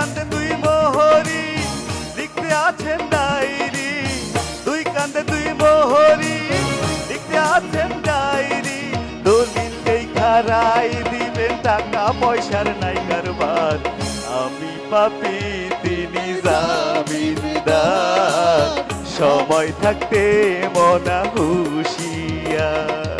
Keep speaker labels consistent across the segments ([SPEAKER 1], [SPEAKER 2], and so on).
[SPEAKER 1] কান্দে দুই মোহরি, লিখতে আছেন ডায়েরি। দুই কান্দে দুই মোহরি, লিখতে আছেন ডায়েরি। দলিল খারাই দিবেন, টাকা পয়সার নাই কারবার। আমি পাপি, তিনি জামিনদার। সময় থাকতে মনা হুশিয়ার।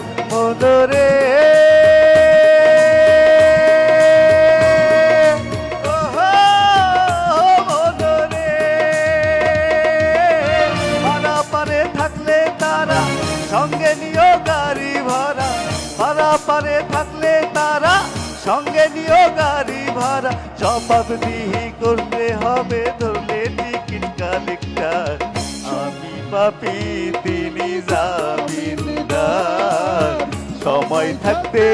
[SPEAKER 1] তারা, সঙ্গে নিও গাড়ি পারে থাকলে তারা, সঙ্গে নিও গাড়ি ভাড়া। জবাব দিহি করতে হবে, ধরলে টিকিট কালেক্টার। আমি পাপি সময় থাকতে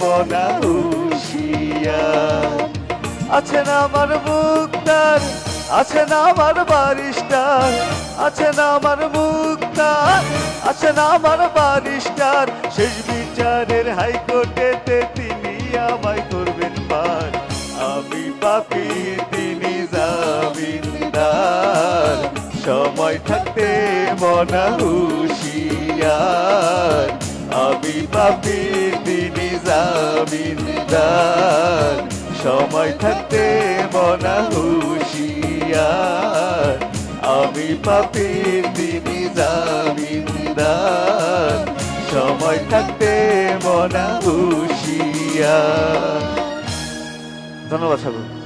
[SPEAKER 1] মনা হুশিয়ার আছেন আমার মুক্তার আছেন আমার বারিস্টার আছেন আমার মুক্তার আছেন আমার বারিস্টার। শেষ বিচারের হাইকোর্টেতে তিনি আমায় করবেন পার। আমি পাপি, তিনি জামিনদার। সময় থাকতে মনা হুশিয়ার। আমি পাপি, তিনি জামিনদার সময় থাকতে মনা হুশিয়ার। আমি পাপি, তিনি জামিনদার সময় থাকতে মনা হুশিয়ার। ধন্যবাদ, সাগর।